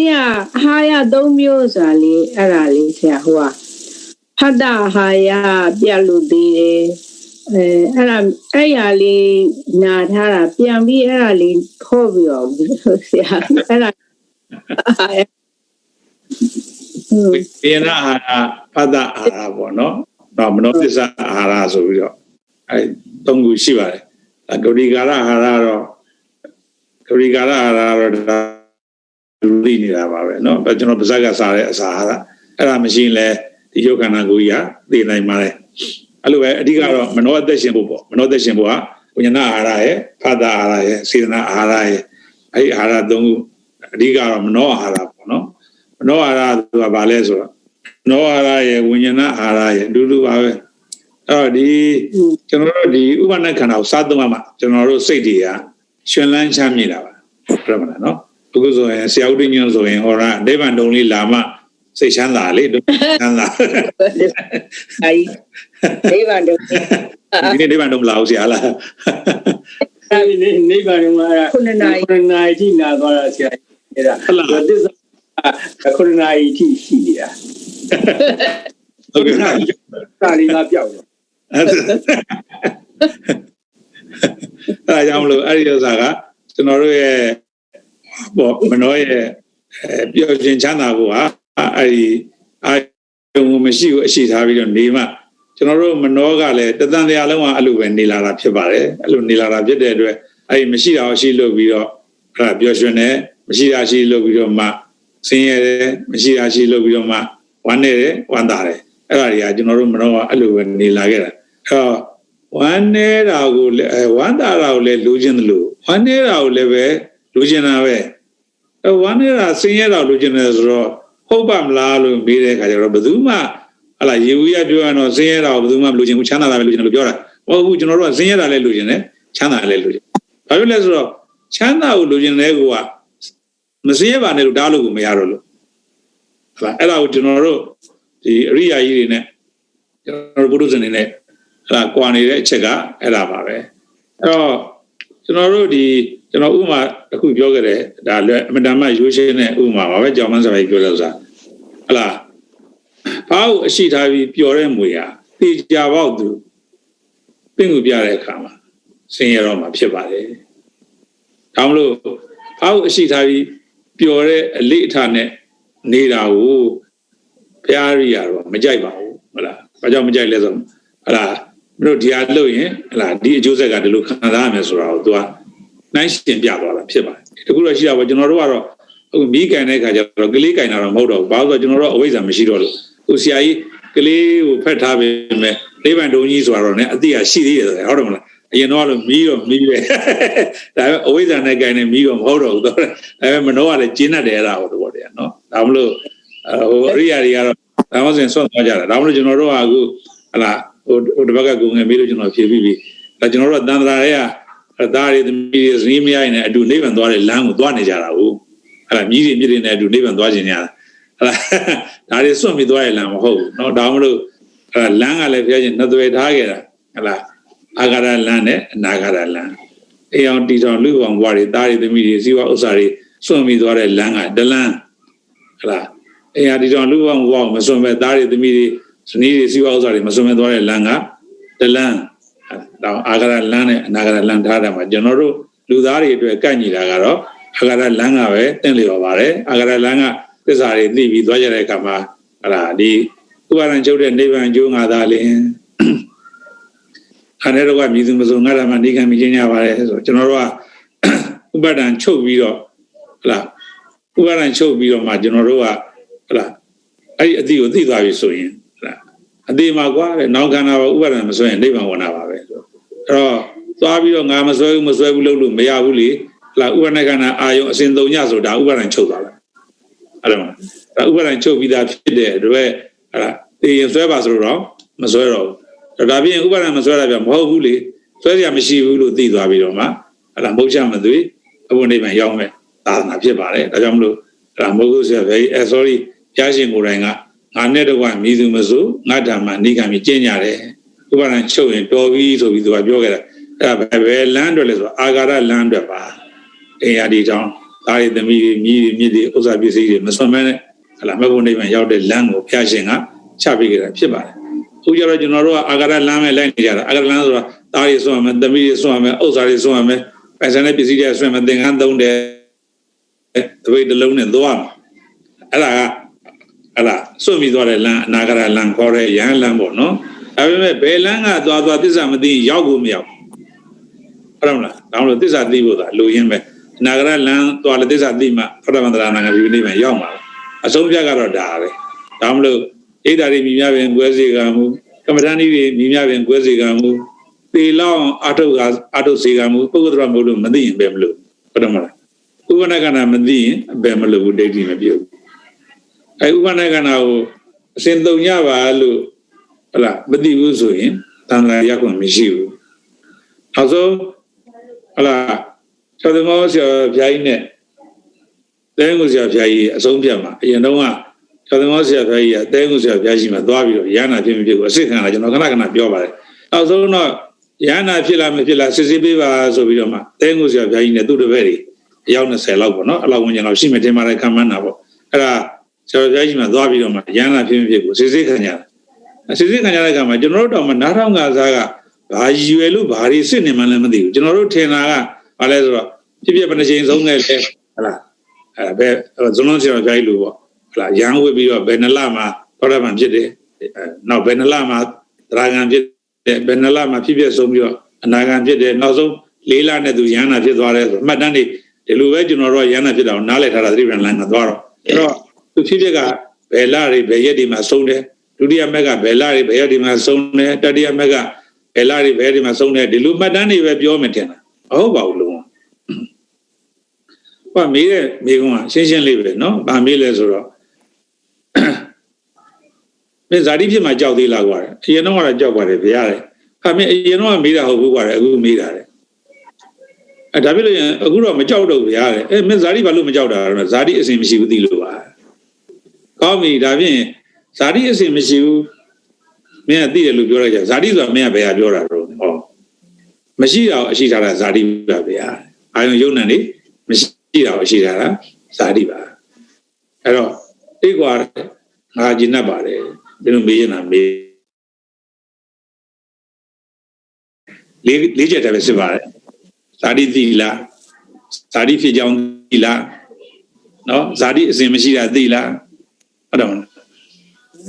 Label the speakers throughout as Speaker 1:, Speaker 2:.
Speaker 1: နေ့ကအာဟာရ၃မျိုးဆိုတာလေအဲ့ဒါလေးဆရာဟိုကဖတ်တာအာဟာရပြတ်လို့သေးတယ်အဲအဲ့ဒါအဲ့ရလေးနာထားတာပြန်ပြီးအဲ့ဒါလေးခေါ်ပြီးတော့ဆရာအဲ့ဒါ
Speaker 2: ဟုတ်ပိယနာအာဟာရဖတ်တာအာဟာရပေါ့နော်တော့မနောသစ္စာအာဟာရဆိုပြီးတော့အဲသုံးခုရှိပါတယ်ဂௌရိကာရအာဟာရတော့ဂௌရိကာရအာဟာရတော့ လူသိနေတာပါပဲเนาะကျွန်တော်ပါဇက်ကစားတဲ့အစာဟာအဲ့ဒါမရှိရင်လည်းဒီယုတ်ခန္ဓာကိုယ်ကြီးကသိနိုင်ပါတယ်အဲ့လိုပဲအဓိကတော့မနောအသက်ရှင်ဖို့ပေါ့မနောအသက်ရှင်ဖို့ကဝိညာဏအာဟာရရဲ့ဖာတာအာဟာရရဲ့စေတနာအာဟာရရဲ့အဲ့ဒီအာဟာရသုံးခုအဓိကတော့မနောအာဟာရပေါ့နော်မနောအာဟာရကဘာလဲဆိုတော့မနောအာဟာရရဲ့ဝိညာဏအာဟာရရဲ့အတူတူပါပဲအဲ့တော့ဒီကျွန်တော်တို့ဒီဥပနာခန္ဓာကိုစားသုံးရမှာကျွန်တော်တို့စိတ်တွေကရှင်လန်းချမ်းမြေတာပါပြမလားနော် အခုဆိုရင်ဆရာဦးတင်ညွန့်ဆိုရင်ဟောရအိဗံတုံလေးလာမှစိတ်ချမ်းသာလေဒုချမ်းသာ
Speaker 1: အဲဒီအိဗံတုံ
Speaker 2: ဒီနေ့အိဗံတုံလာအောင်ဆရာလား
Speaker 3: အဲဒီနေ့နိဗ္ဗာန်မှာ
Speaker 1: ခုနှစ်နာရီ
Speaker 3: ခုနှစ်နာရီထိနာသွားတာဆရာအဲ့ဒါဟုတ်လားသစ္စာခုနှစ်နာရီထိရှိနေတာ
Speaker 2: ဟုတ်ကဲ့
Speaker 3: ဒါလေးကပြောက်တော့
Speaker 2: အဲ့ဒါကြောင့်မလို့အဲ့ဒီဥစ္စာကကျွန်တော်တို့ရဲ့ပေါ့ မနှောရဲ့ပျော်ရွှင်ချမ်းသာဖို့ဟာအဲ့ဒီအာယုံမရှိဘူးအရှိထားပြီးတော့နေမှကျွန်တော်တို့မနှောကလည်းတသံတရားလုံးကအဲ့လိုပဲနေလာတာဖြစ်ပါတယ်အဲ့လိုနေလာတာဖြစ်တဲ့အတွက်အဲ့ဒီမရှိတာရှိလို့ပြီးတော့အဲ့ဒါပျော်ရွှင်တယ်မရှိတာရှိလို့ပြီးတော့မှဆင်းရဲတယ်မရှိတာရှိလို့ပြီးတော့မှဝမ်းနေတယ်ဝမ်းသာတယ်အဲ့ဒါတွေကကျွန်တော်တို့မနှောကအဲ့လိုပဲနေလာခဲ့တာအဲ့တော့ဝမ်းနေတာကိုလည်းဝမ်းသာတာကိုလည်းလူချင်းတယ်လို့ဝမ်းနေတာကိုလည်းပဲလူကျင်တာပဲ အဲဝမ်းနေတာဆင်းရဲတာလူကျင်တယ်ဆိုတော့ဟုတ်ပါမလားလို့မေးတဲ့အခါကျတော့ဘယ်သူမှဟလာရေဦးရပြောရတော့ဆင်းရဲတာကိုဘယ်သူမှမလူကျင်ဘူးချမ်းသာတာပဲလူကျင်တယ်လို့ပြောတာဟုတ်ဘူးကျွန်တော်တို့ကဆင်းရဲတာလည်းလူကျင်တယ်ချမ်းသာလည်းလူကျင်ဘာလို့လဲဆိုတော့ချမ်းသာကိုလူကျင်တဲ့ကောမဆင်းရဲပါနဲ့လို့တားလို့ကိုမရတော့လို့ဟလာအဲ့ဒါကိုကျွန်တော်တို့ဒီအရိယာကြီးတွေနဲ့ကျွန်တော်တို့ဘုရုဇင်တွေနဲ့ဟလာကွာနေတဲ့အချက်ကအဲ့ဒါပါပဲအဲ့တော့ကျွန်တော်တို့ဒီ ကျွန်တော်ဥမာတစ်ခုပြောခဲ့တယ်ဒါလည်းအမတန်မှရိုးရှင်းတဲ့ဥမာပါပဲကြောင်မန်းစပိုင်ပြောလို့ဆိုတာဟလားဘာကိုအရှိထားပြီးပျော်တဲ့မွေဟာတေချာပေါက်သူပင့်ကူပြတဲ့အခါမှာဆင်းရဲတော့မှာဖြစ်ပါတယ်ဒါမလို့ဘာကိုအရှိထားပြီးပျော်တဲ့အလေးအထားနဲ့နေတာကိုဘုရားရိယာတော့မကြိုက်ပါဘူးဟုတ်လားဘာကြောင့်မကြိုက်လဲဆိုတော့ဟလားမတို့ဒီဟာလုပ်ရင်ဟလားဒီအကျိုးဆက်ကဒီလိုခံစားရမယ်ဆိုတာကို तू က နိုင်ရှင်ပြသွားတာဖြစ်ပါတယ်တခုတော့ရှိတာပေါ့ကျွန်တော်တို့ကတော့အခုမီးကန်တဲ့ခါကျတော့ကလေးကန်တာတော့မဟုတ်တော့ဘူးဘာလို့ဆိုကျွန်တော်တို့အဝိဇ္ဇာမရှိတော့လို့ဟိုဆရာကြီးကလေးကိုဖက်ထားပေမဲ့လေးပန်တုံကြီးဆိုတော့ねအတိအရှိသေးတယ်ဟုတ်တယ်မလားအရင်တော့လို့မီးတော့မီးပဲဒါပေမဲ့အဝိဇ္ဇာနဲ့ကန်နေမီးတော့မဟုတ်တော့ဘူးတော့ဒါပေမဲ့မနှောကလည်းကျင်းတတ်တယ်အဲ့ဒါဟုတ်တော့တယ်နော်ဒါမလို့ဟိုအရိယာတွေကတော့ဒါမှမဟုတ်ဆွန့်သွားကြတာဒါမလို့ကျွန်တော်တို့ကအခုဟလာဟိုဟိုတပတ်ကကိုငယ်မေးလို့ကျွန်တော်ဖြေပြီးပြီဒါကျွန်တော်တို့ကတန်ត្រာတွေက သားတွေသမီးတွေဇနီးမယားတွေနဲ့အတူနိဗ္ဗာန်သွားတဲ့လမ်းကိုသွားနေကြတာဟုတ်အဲ့ဒါမြည်တွေမြည်တွေနဲ့အတူနိဗ္ဗာန်သွားခြင်းညာအဲ့ဒါဒါတွေစွန့်ပြီးသွားရလမ်းမဟုတ်ဘူးเนาะဒါမှမလို့အဲ့ဒါလမ်းကလည်းဘုရားရှင်နှစ်သွေထားခဲ့တာဟလားအာဂရလမ်းနဲ့အနာဂရလမ်းအေအောင်တီတော်လူကောင်ဘွားတွေသားတွေသမီးတွေဇီဝဥစ္စာတွေစွန့်ပြီးသွားတဲ့လမ်းကဒလန်းဟလားအေအောင်တီတော်လူကောင်ဘွားကိုမစွန့်ပဲသားတွေသမီးတွေဇနီးတွေဇီဝဥစ္စာတွေမစွန့်ပဲသွားတဲ့လမ်းကဒလန်း တော့အာဂရလမ်းနဲ့အနာဂရလမ်းထားတယ်မှာကျွန်တော်တို့လူသားတွေအတွက်ကန့်ညီတာကတော့အာဂရလမ်းကပဲတင့်လျော်ပါတယ်အာဂရလမ်းကသစ္စာတွေသိပြီးသွားကြတဲ့အခါမှာဟလာဒီဥပါဒံချုပ်တဲ့နိဗ္ဗာန်ကျိုးငါသာလင်ခန္ဓာတော့ကမြည်သူမစုံငါဓမ္မနေခံမြင်ကြပါတယ်ဆိုကျွန်တော်တို့ကဥပါဒံချုပ်ပြီးတော့ဟလာဥပါဒံချုပ်ပြီးတော့မှကျွန်တော်တို့ကဟလာအဲ့ဒီအတိကိုသိသွားပြီဆိုရင် အသေးမှာကွာတဲ့နောက်ခန္ဓာပါဥပါဒံမဆွဲရင်နိဗ္ဗာန်ဝင်တာပါပဲဆိုတော့သွားပြီးတော့ငါမဆွဲဘူးမဆွဲဘူးလို့လို့မရဘူးလေလာဥပါဒခန္ဓာအာယုံအစဉ်သုံးညဆိုဒါဥပါဒံချုပ်သွားတာအဲ့ဒါမှဒါဥပါဒံချုပ်ပြီးသားဖြစ်တဲ့အတွက်အဲ့ဒါတေရင်ဆွဲပါဆိုတော့မဆွဲတော့ဘူးဒါပြင်ဥပါဒံမဆွဲတာပြမဟုတ်ဘူးလေဆွဲစရာမရှိဘူးလို့သိသွားပြီးတော့မှအဲ့ဒါမဟုတ်ချမသွေးအဘုံနိဗ္ဗာန်ရောက်မယ်သာသနာဖြစ်ပါတယ်ဒါကြောင့်မလို့အဲ့ဒါမဟုတ်ဘူးဆရာပဲအဲ sorry ဘုရားရှင်ကိုယ်တိုင်က ငါနဲ့တကွမြည်သူမဆိုငါဓမ္မနိကံမြကျင့်ကြတယ်ဥပါဒံချုပ်ရင်တော်ပြီဆိုပြီးသူကပြောခဲ့တာအဲ့ဒါပဲလမ်းအတွက်လဲဆိုအာဂါရလမ်းအတွက်ပါအိယာဒီတောင်းသာသားရသမီးတွေမြည်တွေမြစ်တွေဥစ္စာပစ္စည်းတွေမစွန့်မဲနဲ့ဟလာမဘုံနိဗ္ဗာန်ရောက်တဲ့လမ်းကိုဘုရားရှင်ကချပေးခဲ့တာဖြစ်ပါတယ်အခုကျတော့ကျွန်တော်တို့ကအာဂရလမ်းမဲ့လိုက်နေကြတာအာဂရလမ်းဆိုတာသားရစွန့်ရမယ်သမီးရစွန့်ရမယ်ဥစ္စာတွေစွန့်ရမယ်ပိုင်ဆိုင်တဲ့ပစ္စည်းတွေစွန့်ရမယ်သင်္ကန်းသုံးတယ်တပိတ်တစ်လုံးနဲ့သွားမှာအဲ့ဒါက အဲ့ဒါစွန့်ပြီးသွားတဲ့လမ်းအနာဂရလမ်းခေါ်တဲ့ရဟန်းလမ်းပေါ့နော်ဒါပေမဲ့ဘယ်လမ်းကသွားသွားသစ္စာမသိရောက်ကိုမရောက်ဟုတ်တယ်မလားဒါမှမဟုတ်သစ္စာသိဖို့သာလိုရင်းပဲအနာဂရလမ်းသွားလေသစ္စာသိမှဖရမန္တရာနာငါဒီနေ့မှရောက်မှာအဆုံးဖြတ်ကတော့ဒါပဲဒါမှမဟုတ်ဣဒ္ဓာရီမိများပင်ကွဲစေကမှုကမ္မဋ္ဌာန်းကြီးမိများပင်ကွဲစေကမှုပေလောင်းအထုတ်ကအထုတ်စေကမှုပုဂ္ဂိုလ်တော်မလို့မသိရင်ပဲမလို့ဟုတ်တယ်မလားဥပနကနာမသိရင်ဘယ်မလို့ဒိဋ္ဌိမပြုတ် အဲဥပနကနာကိုအစဉ်သုံးရပါလို့ဟလာမသိဘူးဆိုရင်တန်ခါရောက်ခွင့်မရှိဘူးနောက်ဆုံးဟလာသောတမောဆရာဘုရားကြီးနဲ့တဲငုဆရာဘုရားကြီးအဆုံးဖြတ်မှာအရင်တော့ကသောတမောဆရာဘုရားကြီးကတဲငုဆရာဘုရားကြီးမှာသွားပြီးတော့ရဟနာဖြစ်မဖြစ်ကိုအစစ်ခံလာကျွန်တော်ခဏခဏပြောပါတယ်နောက်ဆုံးတော့ရဟနာဖြစ်လားမဖြစ်လားစစ်စစ်ပေးပါဆိုပြီးတော့မှတဲငုဆရာဘုရားကြီးနဲ့သူ့တပည့်တွေအယောက်20လောက်ပေါ့နော်အလောက်ဝင်ကျင်လောက်ရှိမှတင်ပါတယ်ခံမှန်းတာပေါ့အဲ့ဒါ ဆရာဘုရားကြီးမှာသွားပြီးတော့မှရဟနာဖြစ်မဖြစ်ကိုစစ်စစ်ခံကြတယ်စစ်စစ်ခံကြတဲ့အခါမှာကျွန်တော်တို့တော့မနားထောင်ကစားကဘာရည်ရွယ်လို့ဘာတွေစစ်နေမှလည်းမသိဘူးကျွန်တော်တို့ထင်တာကဘာလဲဆိုတော့ဖြစ်ဖြစ်ဘယ်နှချိန်ဆုံးခဲ့လဲဟလားအဲဘယ်ဇွန်လုံးဆရာဘုရားကြီးလို့ပေါ့ဟလားရန်ဝစ်ပြီးတော့ဘယ်နှလမှာသောရမန်ဖြစ်တယ်နောက်ဘယ်နှလမှာသရဂံဖြစ်တယ်ဘယ်နှလမှာဖြစ်ဖြစ်ဆုံးပြီးတော့အနာဂံဖြစ်တယ်နောက်ဆုံးလေးလနဲ့သူရဟန္တာဖြစ်သွားတယ်ဆိုမှတ်တမ်းတွေဒီလိုပဲကျွန်တော်တို့ရဟန္တာဖြစ်တာကိုနားလည်ထားတာသတိပ္ပံလမ်းကသွားတော့အဲ့တော့ သူဖြစ်ဖြစ်ကဘယ်လတွေဘယ်ရက်တွေမှာဆုံးတယ်ဒုတိယမက်ကဘယ်လတွေဘယ်ရက်တွေမှာဆုံးတယ်တတိယမက်ကဘယ်လတွေဘယ်ရက်တွေမှာဆုံးတယ်ဒီလိုမှတ်တမ်းတွေပဲပြောမယ်ထင်တာမဟုတ်ပါဘူးလုံးဝဘာမေးတဲ့မိကုံးကရှင်းရှင်းလေးပဲနော်။ဘာမေးလဲဆိုတော့မင်းဇာတိဖြစ်မှာကြောက်သေးလားကွာ။အရင်တော့ကတော့ကြောက်ပါတယ်ဗျာတဲ့။ဟာမင်းအရင်တော့ကမေးတာဟုတ်ဘူးကွာတဲ့အခုမေးတာတဲ့။အဲဒါဖြစ်လို့ရင်အခုတော့မကြောက်တော့ဗျာတဲ့။အဲမင်းဇာတိဘာလို့မကြောက်တာလဲ။ဇာတိအစဉ်မရှိဘူးသိလို့ပါ ကောင်းပြီဒါဖြင့်ဇာတိအစဉ်မရှိဘူးမင်းကသိတယ်လို့ပြောလိုက်ကြဇာတိဆိုတာမင်းကဘယ်ဟာပြောတာတော့ဟောမရှိတာအရှိထားတာဇာတိပါဗျာအာယုံယုံနံနေမရှိတာရှိတာလားဇာတိပါအဲ့တော့အိကွာငါကျင်납ပါတယ်ဘယ်လိုမေးရင်လားမေးလေးလေးချက်တည်းပဲစစ်ပါတယ်ဇာတိသိလားဇာတိဖြစ်ကြောင်းသိလားနော်ဇာတိအစဉ်မရှိတာသိလား ဟုတ်တယ်မလား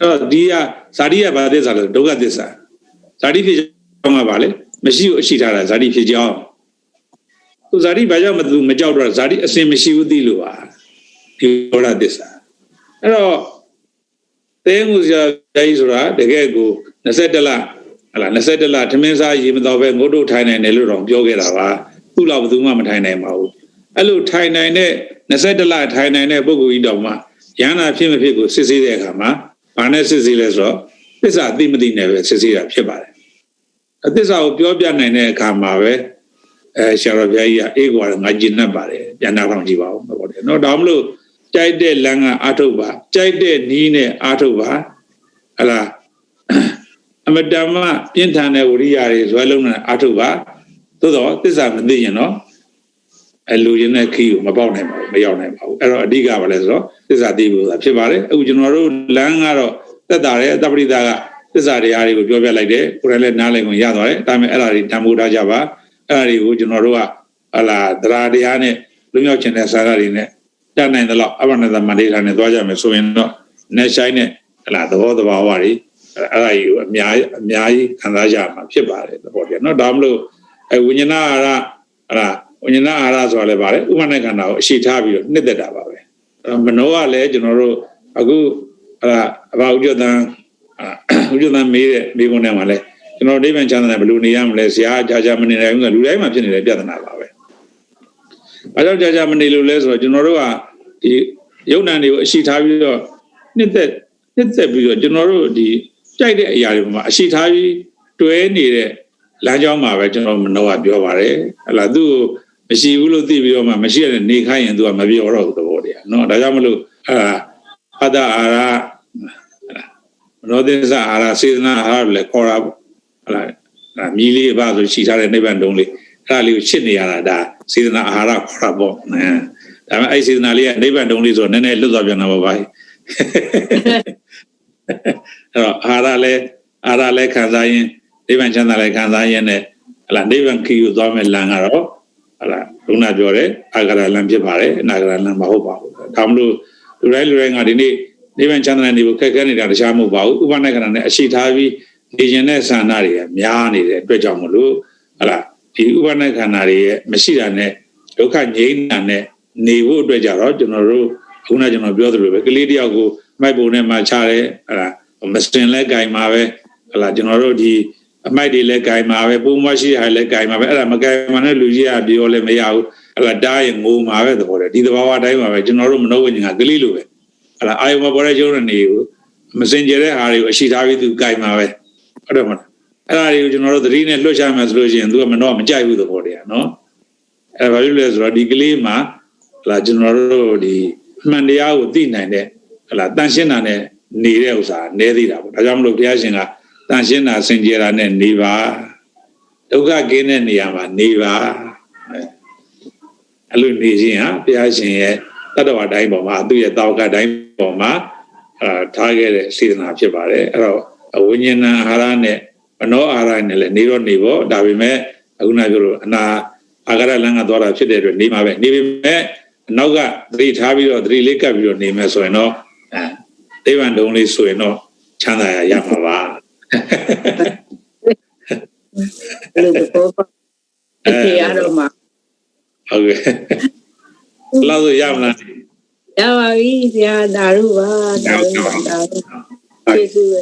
Speaker 2: အဲ့တော့ဒီကဇာတိကဘာသစ္စာလဲဒုက္ခသစ္စာဇာတိဖြစ်ကြောင်းကဘာလဲမရှိဘူးအရှိထားတာဇာတိဖြစ်ကြောင်းသူဇာတိဘာကြောင့်မသူမကြောက်တော့ဇာတိအစဉ်မရှိဘူးသိလို့ပါဒီဒေါရသစ္စာအဲ့တော့တဲမှုစရာကြီးဆိုတာတကယ်ကို21လဟလာ21လထမင်းစားရေမတော်ပဲငုတ်တို့ထိုင်နိုင်တယ်လို့တော့ပြောခဲ့တာပါသူ့လောက်ဘယ်သူမှမထိုင်နိုင်ပါဘူးအဲ့လိုထိုင်နိုင်တဲ့21လထိုင်နိုင်တဲ့ပုဂ္ဂိုလ်ကြီးတော်မှာ ရဟနာဖြစ်မဖြစ်ကိုစစ်ဆေးတဲ့အခါမှာဘာနဲ့စစ်ဆေးလဲဆိုတော့သစ္စာသိမသိနဲ့ပဲစစ်ဆေးတာဖြစ်ပါတယ်အသစ္စာကိုပြောပြနိုင်တဲ့အခါမှာပဲအဲဆရာတော်ဘုရားကြီးကအေးကွာငါကျင်납ပါတယ်ပြန်နာထောင်ကြည့်ပါဦးဟုတ်တယ်နော်ဒါမှမလို့ကြိုက်တဲ့လမ်းကအာထုတ်ပါကြိုက်တဲ့နီးနဲ့အာထုတ်ပါဟလာအမတမပြင်းထန်တဲ့ဝရိယတွေဇွဲလုံးနဲ့အာထုတ်ပါသို့တော့သစ္စာမသိရင်တော့ အလူရင်းတဲ့ခီးကိုမပေါက်နိုင်ပါဘူးမရောက်နိုင်ပါဘူးအဲ့တော့အဓိကပါလဲဆိုတော့သစ္စာသိဖို့သာဖြစ်ပါတယ်အခုကျွန်တော်တို့လမ်းကတော့သက်တာတဲ့တပရိသကသစ္စာတရားတွေကိုပြောပြလိုက်တယ်ကိုယ်လည်းနားလည်ကုန်ရသွားတယ်ဒါပေမဲ့အဲ့ဒါတွေတန်ဖိုးထားကြပါအဲ့ဒါတွေကိုကျွန်တော်တို့ကဟလာသရာတရားနဲ့လူမျိုးချင်းတဲ့စာရတွေနဲ့တတ်နိုင်သလောက်အဘနတမန္တေထာနဲ့သွားကြမယ်ဆိုရင်တော့နေဆိုင်နဲ့ဟလာသဘောတဘာဝတွေအဲ့ဒါကြီးကိုအများအများကြီးခံစားကြမှာဖြစ်ပါတယ်သဘောပြနော်ဒါမှမလို့အဲဝိညာဏအာရဟလာ ဝိညာဏအာရဆိုတာလည်းပါတယ်ဥပနာခန္ဓာကိုအရှိထားပြီးတော့နှစ်သက်တာပါပဲအဲ့မနောကလည်းကျွန်တော်တို့အခုဟလာအဘဥကြတန်ဥကြတန်မေးတဲ့မိကုန်းထဲမှာလည်းကျွန်တော်ဒိဗံချမ်းသာဘယ်လိုနေရမလဲဆရာကြာကြာမနေနိုင်ဘူးကလူတိုင်းမှာဖြစ်နေတဲ့ပြဿနာပါပဲ။အဲကြောင့်ကြာကြာမနေလို့လဲဆိုတော့ကျွန်တော်တို့ကဒီယုံ nant တွေကိုအရှိထားပြီးတော့နှစ်သက်နှစ်သက်ပြီးတော့ကျွန်တော်တို့ဒီကြိုက်တဲ့အရာတွေမှာအရှိထားပြီးတွဲနေတဲ့လမ်းကြောင်းမှာပဲကျွန်တော်မနှောကပြောပါတယ်။ဟလာသူ့ကို မရှိဘူးလို့သိပြီးတော့မှမရှိရတဲ့နေခိုင်းရင်သူကမပြောတော့ဘူးသဘောတရားနော်။ဒါကြောင့်မလို့အာအတ္တအာရမနောသစ္စာအာရစေတနာအာရလည်းခေါ်တာပေါ့ဟလာမြည်လေးပါဆိုရှိထားတဲ့နိဗ္ဗာန်တုံးလေးအဲ့ဒါလေးကိုချစ်နေရတာဒါစေတနာအာဟာရခေါ်တာပေါ့အဲဒါပေမဲ့အဲ့စေတနာလေးကနိဗ္ဗာန်တုံးလေးဆိုတော့နည်းနည်းလွတ်သွားပြန်တာပါဗျာအဲ့တော့အာရလဲအာရလဲခံစားရင်နိဗ္ဗာန်ချမ်းသာလဲခံစားရင်နဲ့ဟလာနိဗ္ဗာန်ခီးကိုသွားမဲ့လမ်းကတော့ ဟလာဘုရားပြောတယ်အာဂရလမ်းဖြစ်ပါတယ်အနာဂရလမ်းမဟုတ်ပါဘူးဒါမလို့လူတိုင်းလူတိုင်းကဒီနေ့နိဗ္ဗာန်ချမ်းသာနေဖို့ခက်ခဲနေတာတခြားမဟုတ်ပါဘူးဥပနိခဏနဲ့အရှိထားပြီးနေခြင်းတဲ့ဆန္ဒတွေကများနေတဲ့အတွက်ကြောင့်မလို့ဟလာဒီဥပနိခဏတွေရဲ့မရှိတာနဲ့ဒုက္ခငြိမ်းတာနဲ့နေဖို့အတွက်ကြတော့ကျွန်တော်တို့ခုနကျွန်တော်ပြောသလိုပဲကလေးတယောက်ကိုမိုက်ပုံနဲ့မှချတယ်ဟလာမစင်လဲကြိုင်မှာပဲဟလာကျွန်တော်တို့ဒီ အမိုက်တွေလည်းကြိုင်မှာပဲပုံမရှိတာလည်းကြိုင်မှာပဲအဲ့ဒါမကြိုင်မှာနဲ့လူကြီးကပြောလည်းမရဘူးအဲ့ဒါတားရင်ငိုမှာပဲသဘောတည်းဒီသဘာဝတိုင်းမှာပဲကျွန်တော်တို့မနှုတ်ဝင်ကကလေးလိုပဲအဲ့ဒါအာယုံမပေါ်တဲ့ကျုံးနေကိုမစင်ကြတဲ့ဟာတွေကိုအရှိထားပြီးသူကြိုင်မှာပဲဟုတ်တယ်မလားအဲ့ဒါတွေကိုကျွန်တော်တို့သတိနဲ့လွှတ်ချမယ်ဆိုလို့ရှိရင်သူကမနှောမကြိုက်ဘူးသဘောတည်းနော်အဲ့ဘာဖြစ်လဲဆိုတော့ဒီကလေးမှာဟလာကျွန်တော်တို့ဒီအမှန်တရားကိုသိနိုင်တဲ့ဟလာတန်ရှင်းတာနဲ့နေတဲ့ဥစ္စာနဲသေးတာပေါ့ဒါကြောင့်မလို့ဘုရားရှင်က တန်ရှင်းတာစင်ကြယ်တာနဲ့နေပါဒုက္ခကင်းတဲ့နေရာမှာနေပါအဲ့လိုနေခြင်းဟာဘုရားရှင်ရဲ့တတ္တဝါတိုင်းပေါ်မှာသူ့ရဲ့တာဝကတိုင်းပေါ်မှာအာထားခဲ့တဲ့စေတနာဖြစ်ပါတယ်အဲ့တော့ဝိညာဏအာဟာရနဲ့မနောအာဟာရနဲ့လည်းနေတော့နေဖို့ဒါပေမဲ့အခုနပြောလို့အနာအာဂရလန်းကသွားတာဖြစ်တဲ့အတွက်နေမှာပဲနေပေမဲ့နောက်ကသတိထားပြီးတော့သတိလေးကပ်ပြီးတော့နေမယ်ဆိုရင်တော့အဲဒိဗ္ဗံတုံးလေးဆိုရင်တော့ချမ်းသာရရမှာပါ
Speaker 1: အဲ့လိုတော့ပါဒီရတော့မှာ
Speaker 2: ဟုတ်ကဲ့လောက်ဆိုရမလား
Speaker 1: ရပါပြီဆရာဒါရုပါဒါရုပါဒါရုကျေးဇူးပဲ